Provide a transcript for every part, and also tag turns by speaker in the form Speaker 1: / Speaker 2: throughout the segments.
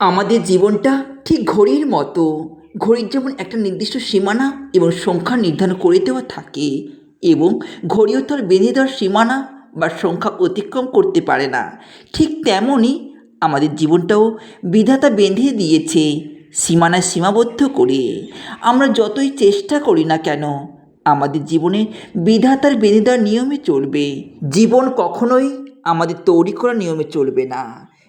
Speaker 1: আমাদের জীবনটা ঠিক ঘড়ির মতো। ঘড়ির যেমন একটা নির্দিষ্ট সীমানা এবং সংখ্যা নির্ধারণ করে দেওয়া থাকে এবং ঘড়িও তার বেঁধে দেওয়ার সীমানা বা সংখ্যা অতিক্রম করতে পারে না। ঠিক তেমনই আমাদের জীবনটাও বিধাতা বেঁধে দিয়েছে সীমানায় সীমাবদ্ধ করে। আমরা যতই চেষ্টা করি না কেন, আমাদের জীবনে বিধাতার বেঁধে দেওয়ার নিয়মে চলবে। জীবন কখনোই আমাদের তৈরি করা নিয়মে চলবে না।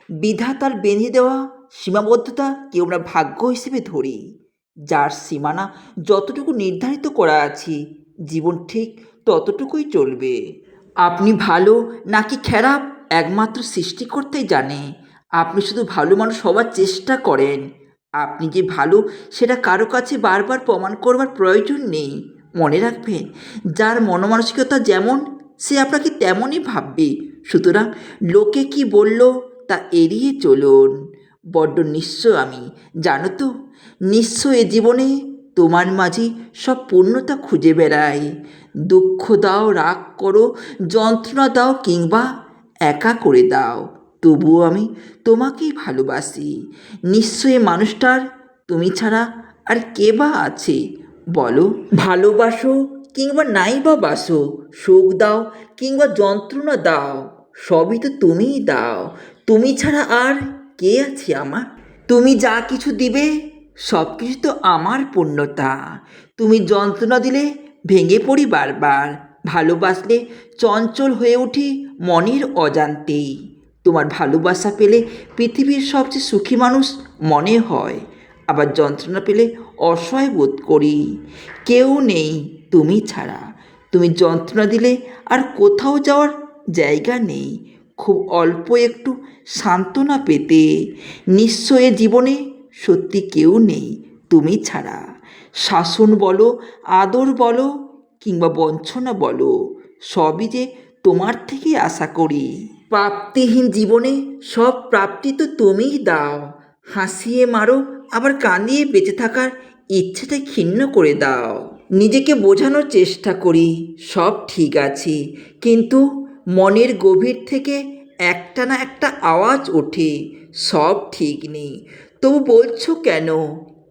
Speaker 1: বিধাতার বেঁধে দেওয়া সীমাবদ্ধতা কেউ আমরা ভাগ্য হিসেবে ধরি? যার সীমানা যতটুকু নির্ধারিত করা আছে, জীবন ঠিক ততটুকুই চলবে। আপনি ভালো নাকি খারাপ একমাত্র সৃষ্টিকর্তাই জানে। আপনি শুধু ভালো মানুষ হওয়ার চেষ্টা করেন। আপনি যে ভালো, সেটা কারও কাছে বারবার প্রমাণ করবার প্রয়োজন নেই। মনে রাখবেন, যার মনমানসিকতা যেমন, সে আপনাকে তেমনই ভাববে। সুতরাং লোকে কি বলল, তা এড়িয়ে চলুন। বড্ড নিঃস্ব আমি, জানো তো? নিঃস্ব এ জীবনে তোমার মাঝে সব পূর্ণতা খুঁজে বেড়াই দুঃখ দাও, রাগ করো, যন্ত্রণা দাও কিংবা একা করে দাও। তবুও আমি তোমাকেই ভালোবাসি। নিশ্চয়ই মানুষটার তুমি ছাড়া আর কে বা আছে? বলো। ভালোবাসো কিংবা নাই বা বাসো সুখ দাও কিংবা যন্ত্রণা দাও, সবই তো তুমিই দাও। তুমি ছাড়া আর কে আছে আমার? তুমি যা কিছু দিবে, সব কিছু তো আমার পূর্ণতা। তুমি যন্ত্রণা দিলে ভেঙে পড়ি বারবার। ভালোবাসলে চঞ্চল হয়ে উঠি মনের অজান্তেই তোমার ভালোবাসা পেলে পৃথিবীর সবচেয়ে সুখী মানুষ মনে হয়। আবার যন্ত্রণা পেলে অসহায় বোধ করি। কেউ নেই তুমি ছাড়া। তুমি যন্ত্রণা দিলে আর কোথাও যাওয়ার জায়গা নেই। খুব অল্প একটু সান্ত্বনা পেতে, নিশ্চয় জীবনে সত্যি কেউ নেই তুমি ছাড়া। শাসন বলো, আদর বলো, কিংবা বঞ্চনা বলো, সবই যে তোমার থেকেই আশা করি। প্রাপ্তিহীন জীবনে সব প্রাপ্তি তো তুমিই দাও। হাসিয়ে মারো, আবার কাঁদিয়ে বেঁচে থাকার ইচ্ছেটা ক্ষীণ করে দাও। নিজেকে বোঝানোর চেষ্টা করি, সব ঠিক আছে, কিন্তু মনের গভীর থেকে একটা না একটা আওয়াজ ওঠে, সব ঠিক নেই। তবু বলছো কেন?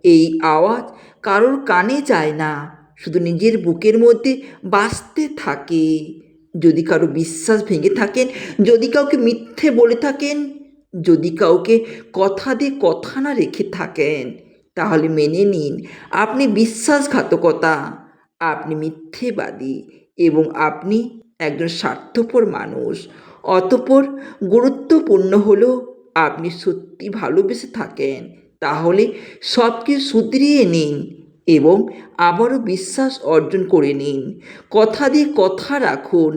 Speaker 1: এই আওয়াজ কারোর কানে যায় না, শুধু নিজের বুকের মধ্যে বাঁচতে থাকে। যদি কারও বিশ্বাস ভেঙে থাকেন, যদি কাউকে মিথ্যে বলে থাকেন, যদি কাউকে কথা দিয়ে কথা না রেখে থাকেন, তাহলে মেনে নিন, আপনি বিশ্বাসঘাতকতা, আপনি মিথ্যেবাদী এবং আপনি একজন স্বার্থপর মানুষ। অতপর গুরুত্বপূর্ণ হলো, আপনি সত্যি ভালোবেসে থাকেন। তাহলে সব কিছু শুধরিয়ে নিন এবং আবারও বিশ্বাস অর্জন করে নিন। কথা দিয়ে কথা রাখুন,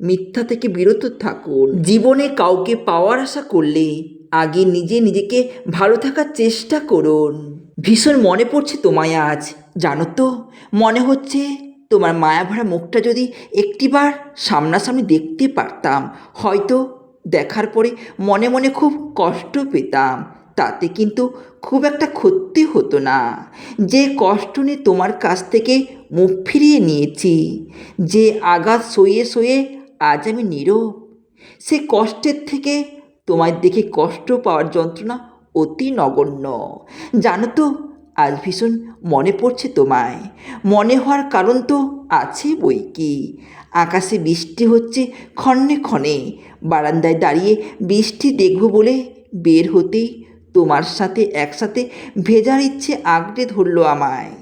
Speaker 1: মিথ্যা থেকে বিরত থাকুন। জীবনে কাউকে পাওয়ার আশা করলে আগে নিজে নিজেকে ভালো থাকার চেষ্টা করুন। ভীষণ মনে পড়ছে তোমায় আজ, জানো তো? মনে হচ্ছে তোমার মায়াভরা মুখটা যদি একটিবার সামনাসামনি দেখতে পারতাম, হয়তো দেখার পরে মনে মনে খুব কষ্ট পেতাম। তাতে কিন্তু খুব একটা ক্ষতি হতো না। যে কষ্ট নিয়ে তোমার কাছ থেকে মুখ ফিরিয়ে নিয়েছি, যে আঘাত সইয়ে সইয়ে আজ আমি নীরব, সে কষ্টের থেকে তোমার দেখে কষ্ট পাওয়ার যন্ত্রণা অতি নগণ্য। জানো তো আজ ভীষণ মনে পড়ছে তোমায়। মনে হওয়ার কারণ তো আছে বই কি? আকাশে বৃষ্টি হচ্ছে ক্ষণে ক্ষণে। বারান্দায় দাঁড়িয়ে বৃষ্টি দেখব বলে বের হতেই তোমার সাথে একসাথে ভেজার ইচ্ছে আঁকড়ে ধরলো আমায়।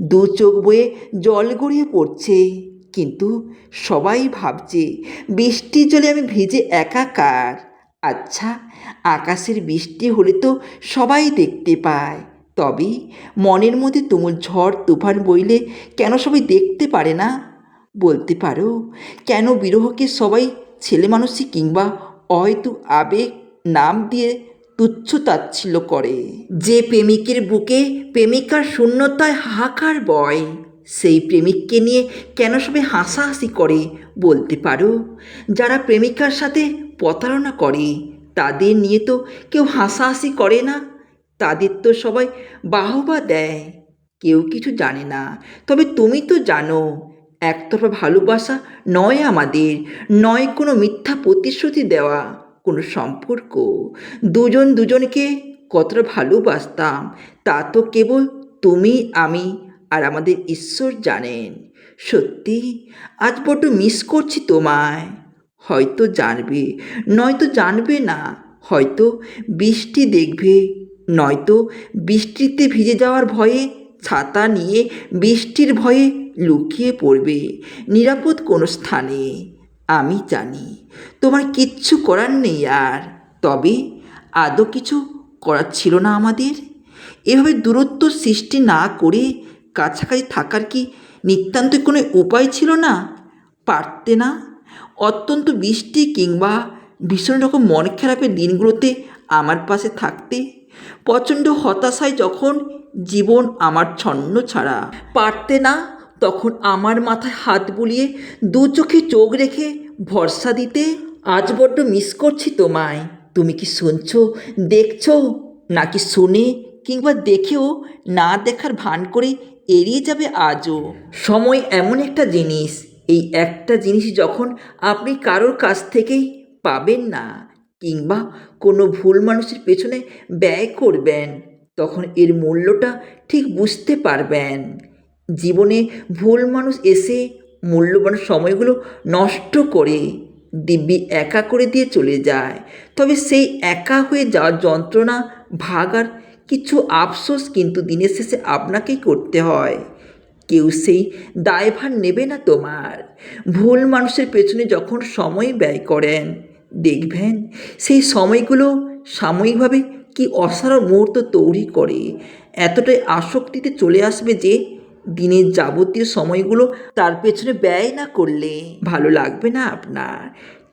Speaker 1: দু চোখ বয়ে জল গড়িয়ে পড়ছে, কিন্তু সবাই ভাবছে বৃষ্টির জলে আমি ভিজে একাকার। আচ্ছা আকাশের বৃষ্টি হলে তো সবাই দেখতে পায়। তবে মনের মধ্যে তুমুল ঝড়, তুফান বইলে কেন সবাই দেখতে পারে না? বলতে পারো, কেন বিরহকে সবাই ছেলে মানুষই কিংবা হয়তো আবেগ, নাম দিয়ে তুচ্ছ তাচ্ছিল্য করে? যে প্রেমিকের বুকে প্রেমিকার শূন্যতায় হাহাকার বয়, সেই প্রেমিককে নিয়ে কেন সবাই হাসাহাসি করে? বলতে পারো, যারা প্রেমিকার সাথে প্রতারণা করে, তাদের নিয়ে তো কেউ হাসাহাসি করে না। তাদের তো সবাই বাহবা দেয়। কেউ কিছু জানে না। তবে তুমি তো জানো, একতরফা ভালোবাসা নয় আমাদের, নয় কোনো মিথ্যা প্রতিশ্রুতি দেওয়া, কোনো সম্পর্ক। দুজন দুজনকে কতটা ভালোবাসতাম, তা তো কেবল তুমি, আমি আর আমাদের ঈশ্বর জানেন। সত্যি, আজ বড্ড মিস করছি তোমায়। হয়তো জানবে, নয়তো জানবে না, হয়তো বৃষ্টি দেখবে নয়তো বৃষ্টিতে ভিজে যাওয়ার ভয়ে ছাতা নিয়ে বৃষ্টির ভয়ে লুকিয়ে পড়বে নিরাপদ কোনো স্থানে, আমি জানি। তোমার কিচ্ছু করার নেই আর, তবে আদৌ কিছু করার ছিল না আমাদের? এভাবে দূরত্ব সৃষ্টি না করে কাছাকাছি থাকার কি নিতান্ত কোনো উপায় ছিল না? পারতে না? অত্যন্ত বৃষ্টি কিংবা ভীষণ রকম মন খারাপের দিনগুলোতে আমার পাশে থাকতে প্রচণ্ড হতাশায় যখন জীবন আমার ছন্ন ছাড়া। পারতে না, তখন আমার মাথায় হাত বুলিয়ে দু চোখে চোখ রেখে ভরসা দিতে আজ বড্ড মিস করছি তোমায়। তুমি কি শুনছো, দেখছ, নাকি শুনে কিংবা দেখেও না দেখার ভান করে এড়িয়ে যাবে আজও? সময় এমন একটা জিনিস, এই একটা জিনিস যখন আপনি কারোর কাছ থেকেই পাবেন না। কিংবা কোনো ভুল মানুষের পেছনে ব্যয় করবেন, তখন এর মূল্যটা ঠিক বুঝতে পারবেন। জীবনে ভুল মানুষ এসে মূল্যবান সময়গুলো নষ্ট করে, দিব্যি একা করে দিয়ে চলে যায়। তবে সেই একা হয়ে যাওয়ার যন্ত্রণা ভাগার কিছু আফসোস কিন্তু দিনের শেষে আপনাকেই করতে হয়। কেউ সেই দায়ভার নেবে না তোমার। ভুল মানুষের পেছনে যখন সময় ব্যয় করেন দেখবেন, সেই সময়গুলো সাময়িকভাবে কি অসাধারণ মুহূর্ত তৈরি করে। এতটাই আসক্তিতে চলে আসবে যে, দিনের যাবতীয় সময়গুলো তার পেছনে ব্যয় না করলে ভালো লাগবে না আপনার।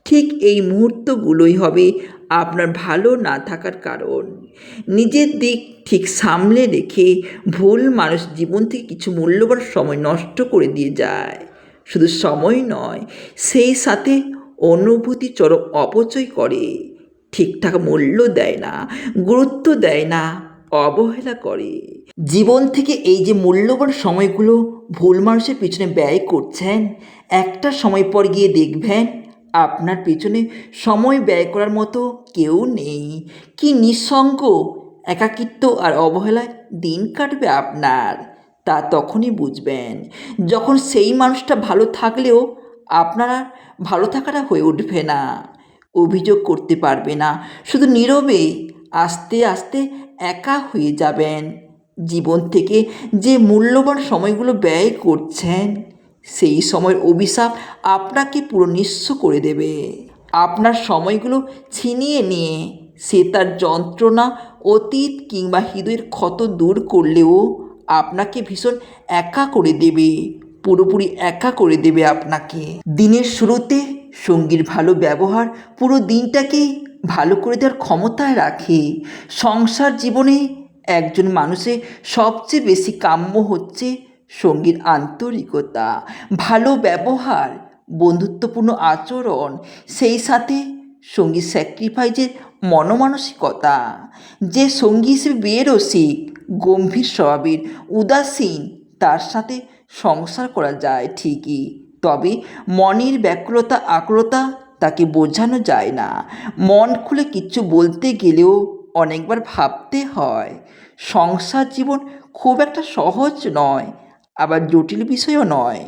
Speaker 1: ঠিক এই মুহূর্তগুলোই হবে আপনার ভালো না থাকার কারণ। নিজের দিক ঠিক সামলে রেখে ভুল মানুষ জীবন থেকে কিছু মূল্যবান সময় নষ্ট করে দিয়ে যায়। শুধু সময় নয়, সেই সাথে অনুভূতি চরম অপচয় করে। ঠিকঠাক মূল্য দেয় না, গুরুত্ব দেয় না, অবহেলা করে। জীবন থেকে এই যে মূল্যবান সময়গুলো ভুল মানুষের পিছনে ব্যয় করছেন, একটা সময় পর গিয়ে দেখবেন আপনার পেছনে সময় ব্যয় করার মতো কেউ নেই। কি নিঃসঙ্গ, একাকিত্ব আর অবহেলায় দিন কাটবে আপনার, তা তখনই বুঝবেন। যখন সেই মানুষটা ভালো থাকলেও আপনার ভালো থাকাটা হয়ে উঠবে না। অভিযোগ করতে পারবে না। শুধু নীরবে আস্তে আস্তে একা হয়ে যাবেন। জীবন থেকে যে মূল্যবান সময়গুলো ব্যয় করছেন, সেই সময়ের অভিশাপ আপনাকে পুরো নিঃস্ব করে দেবে। আপনার সময়গুলো ছিনিয়ে নিয়ে সে তার যন্ত্রণা, অতীত কিংবা হৃদয়ের ক্ষত দূর করলেও আপনাকে ভীষণ একা করে দেবে। পুরোপুরি একা করে দেবে আপনাকে। দিনের শুরুতে সঙ্গীর ভালো ব্যবহার পুরো দিনটাকেই ভালো করে দেওয়ার ক্ষমতায় রাখে। সংসার জীবনে একজন মানুষের সবচেয়ে বেশি কাম্য হচ্ছে সঙ্গীর আন্তরিকতা, ভালো ব্যবহার, বন্ধুত্বপূর্ণ আচরণ, সেই সাথে সঙ্গী স্যাক্রিফাইসের মনমানসিকতা। যে সঙ্গী হিসেবে বেরসিক গম্ভীর স্বভাবের, উদাসীন, তার সাথে সংসার করা যায় ঠিকই, তবে মনের ব্যাকুলতা, আকুলতা তাকে বোঝানো যায় না। মন খুলে কিচ্ছু বলতে গেলেও অনেকবার ভাবতে হয়, সংসার জীবন খুব একটা সহজ নয়, আবার জটিল বিষয়ও নয়।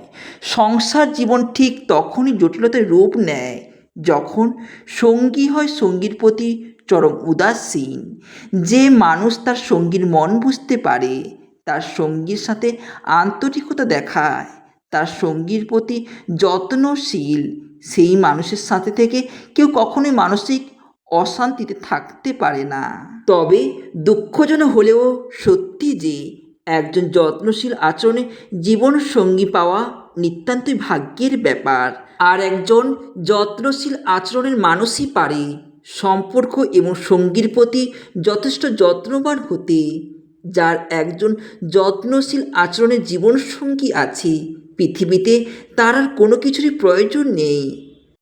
Speaker 1: সংসার জীবন ঠিক তখনই জটিলতার রূপ নেয়, যখন সঙ্গী হয় সঙ্গীর প্রতি চরম উদাসীন। যে মানুষ তার সঙ্গীর মন বুঝতে পারে তার সঙ্গীর সাথে আন্তরিকতা দেখায়। তার সঙ্গীর প্রতি যত্নশীল, সেই মানুষের সাথে থেকে কেউ কখনোই মানসিক অশান্তিতে থাকতে পারে না। তবে দুঃখজনক হলেও সত্যি যে, একজন যত্নশীল আচরণে জীবন সঙ্গী পাওয়া নিতান্তই ভাগ্যের ব্যাপার। আর একজন যত্নশীল আচরণের মানুষই পারে। সম্পর্ক এবং সঙ্গীর প্রতি যথেষ্ট যত্নবান হতে যার একজন যত্নশীল আচরণের জীবনসঙ্গী আছে। পৃথিবীতে তার আর কোনো কিছুরই প্রয়োজন নেই।